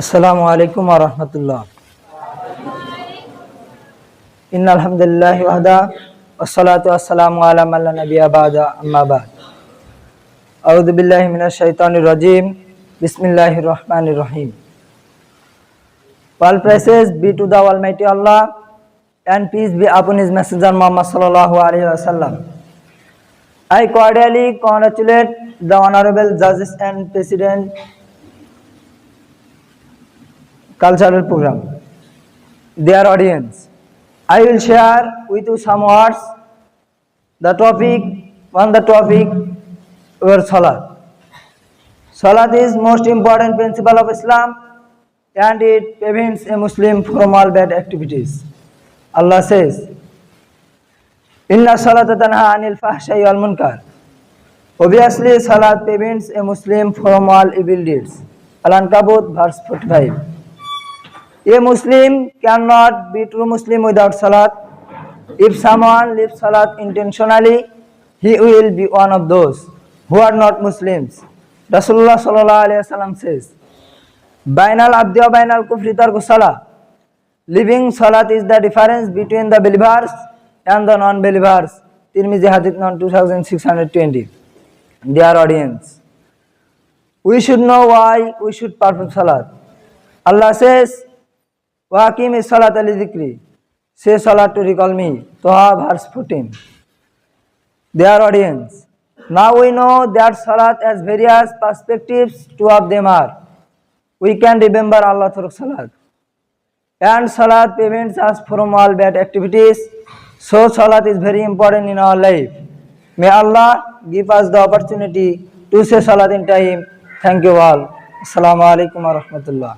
আসসালামু আলাইকুম ওয়া রাহমাতুল্লাহ ইন্নাল হামদুলিল্লাহ ওয়াহদা والصلاه والسلام على من لا نبي بعد اما بعد اعوذ بالله من الشaitanir rajim বিসমিল্লাহির রহমানির রহিম All praises be to the Almighty Allah and peace be upon His Messenger Muhammad sallallahu alaihi wasallam. I cordially congratulate the Honorable Judges and President cultural program. Dear audience, I will share with you some words. The topic, on the topic, your salat. Salat is most important principle of Islam and it prevents a Muslim from all bad activities. Allah says, Inna salata tanha anil fahshai wal munkar. Obviously, salat prevents a Muslim from all evil deeds. Al-Ankabut, verse 45. A Muslim cannot be true Muslim without Salat. If someone leaves Salat intentionally, he will be one of those who are not Muslims. Rasulullah sallallahu alayhi wasallam says, Bainal abdiya bainal kufri tarku salah. Leaving Salat is the difference between the believers and the non-believers. Tirmizi Hadith non 2620. Dear audience, we should know why we should perform Salat. Allah says, ওয়াকিম ইসলাত Ali জিক্রি say সলাদ to recall me তোহা verse ফুটিন their audience না we know that সালাত as various perspectives two of them are we can remember আল্লাহ through সালাদ and সালাদ prevents us from all bad activities so সালাদ is very important in our life may আল্লাহ give us the opportunity to say সালাদ in time thank you all আসসালামু আলাইকুম রহমতুল্লাহ